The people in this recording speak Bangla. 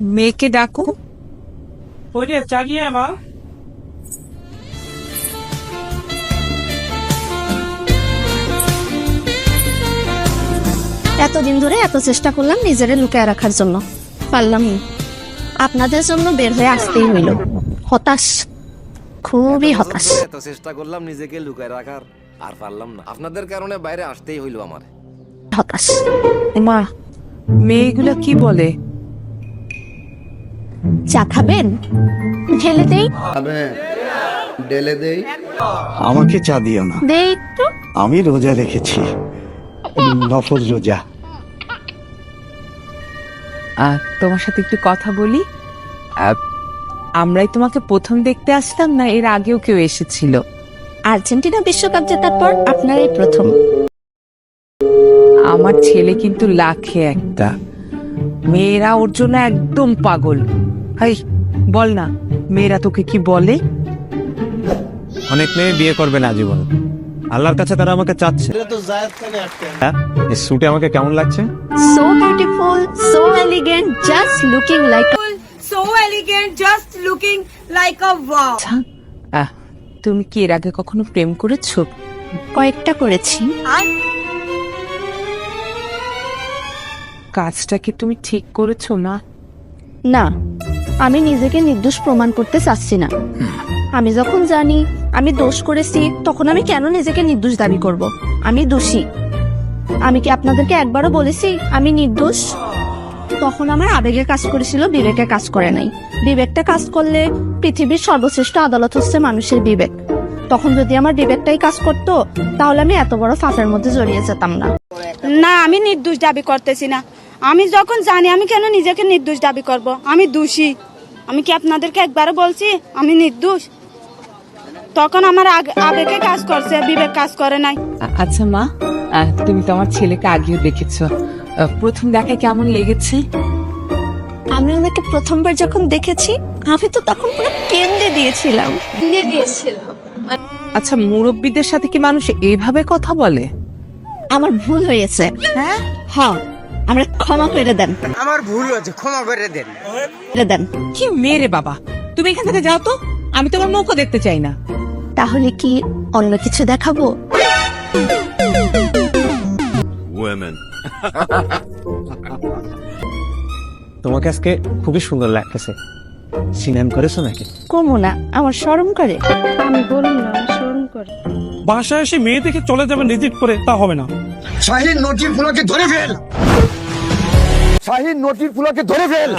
মেয়েকে ডাকো। ওই যে চাগিয়ে মা। এতদিন ধরে এত চেষ্টা করলাম নিজেরে লুকায় রাখার জন্য। পারলাম আপনাদের জন্য বের হয়ে আসতেই হইল। হতাশ। খুবই হতাশ। এত চেষ্টা করলাম নিজেকে লুকায় রাখার আর পারলাম না। আপনাদের কারণে বাইরে আসতেই হইল আমার। হতাশ। মা মেয়েগুলো কি বলে? চা খাবেন? ঢেলে দেই? আমি ডেলে দেই? আমাকে চা দিও না। দেই তো আমি রোজা রেখেছি। নফর রোজা। আহ, তোমার সাথে একটু কথা বলি? আহ, আমরাই তোমাকে প্রথম দেখতে আসলাম না এর আগেও কেউ এসেছিল। আর্জেন্টিনা বিশ্বকাপ জেতার পর আপনারাই প্রথম। আমার ছেলে কিন্তু লাখে একটা। মেয়েরা ওর জন্য একদম পাগল। হাই বল না মেয়েরা তোকে কি বলে? অনেক মেয়ে বিয়ে করবে না জীবন। আল্লাহর কাছে তারা আমাকে চাচ্ছে। হ্যাঁ এই স্যুটে আমাকে কেমন লাগছে? So beautiful so elegant just looking like so elegant, just looking like a wow. আচ্ছা, আহ, তুমি কি এর আগে কখনো প্রেম করেছ? কয়েকটা করেছি। কাজটা কি তুমি ঠিক করেছ না? না আমি নিজেকে নির্দোষ প্রমাণ করতে চাচ্ছি না। আমি যখন জানি আমি দোষ করেছি তখন আমি কেন নিজেকে নির্দোষ দাবি করব? আমি দোষী। আমি কি আপনাদেরকে একবারও বলেছি আমি নির্দোষ? তখন আমার আবেগে কাজ করেছিল বিবেকে কাজ করে নাই। বিবেকটা কাজ করলে পৃথিবীর সর্বশ্রেষ্ঠ আদালত হচ্ছে মানুষের বিবেক। তখন যদি আমার বিবেকটাই কাজ করতো তাহলে আমি এত বড় ফাঁসের মধ্যে জড়িয়ে যেতাম না। না আমি নির্দোষ দাবি করতেছি না। আমি যখন জানি আমি কেন নিজেকে নির্দোষ দাবি করব? আমি দোষী। আমি কি আপনাদেরকে একবারও বলছি আমি নির্দোষ? তখন আমার আগ- আবেগে কাজ করছে বিবেক কাজ করে নাই। আচ্ছা মা তুমি তো আমার ছেলেকে আগেও দেখেছ। প্রথম দেখায় কেমন লেগেছে? আমি ওনাকে প্রথমবার যখন দেখেছি আমি তো তখন পুরো কেন্দ্রে দিয়েছিলাম। কেন্দ্রে দিয়েছিলাম। আচ্ছা মুরব্বীদের সাথে কি মানুষ এইভাবে কথা বলে? আমার ভুল হয়েছে। হ্যাঁ? হ্যাঁ। আমরা ক্ষমা করে দেন। আমার ভুল হয়েছে ক্ষমা করে দেন। করে দেন। কি মেরে বাবা? তুমি এখান থেকে যাও তো। আমি তোমার মুখও দেখতে চাই না। তাহলে কি অন্য কিছু দেখাবো? তোমাকে আজকে খুবই সুন্দর লাগতেছে। সিনান করেছ নাকি? কমো না আমার শরম করে। আমি বলুন না শরম করে। বাসায় এসে মেয়ে দেখে চলে যাবেন রিজেক্ট করে তা হবে না। শাহিন নটির ফুলকে ধরে ফেল। শাহিন নটির পুলাকে ধরে ফেল।